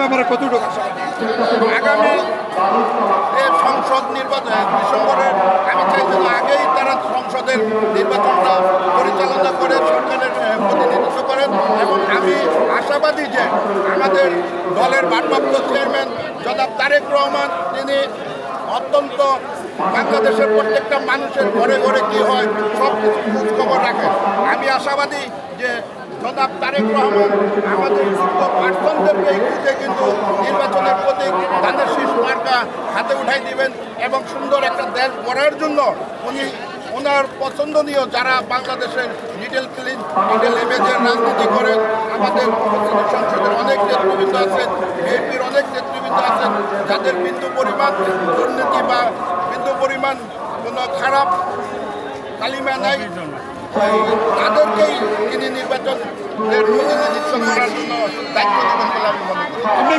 ব্যাপারে কতটুকু আগামী সংসদ নির্বাচন ডিসেম্বরের আমি চাই আগেই তারা সংসদের নির্বাচনটা পরিচালনা করে, সরকারের প্রতিনিধিত্ব করেন। এবং আমি আশাবাদী যে আমাদের দলের ভারপ্রাপ্ত চেয়ারম্যান জনাব তারেক রহমান, তিনি অত্যন্ত বাংলাদেশের প্রত্যেকটা মানুষের ঘরে ঘরে কি হয় সব কিছু খোঁজ খবর রাখেন। আমি আশাবাদী যে জনাব তারেক রহমান, আমাদের যোগ্য প্রার্থনদেরকে খুঁজে কিন্তু নির্বাচনের প্রতীক ধানের শীষ মার্কা হাতে উঠাই দিবেন এবং সুন্দর একটা দেশ গড়ার জন্য উনি ওনার পছন্দনীয় যারা বাংলাদেশের মিডল ক্লিন, মিডল ইমেজের রাজনীতি করেন আমাদের সংসদের অনেক নেতৃবৃন্দ আছেন, বিএনপির অনেক নেতৃবৃন্দ আছেন, যাদের বিন্দু পরিমাণ দুর্নীতি বা বিন্দু পরিমাণ কোনো খারাপ কালিমা নাই। এই তাদেরকেই তিনি নির্বাচনের প্রতিনিধিত্ব করার জন্য দায়িত্ব দেবেন বলে আমি মনে করি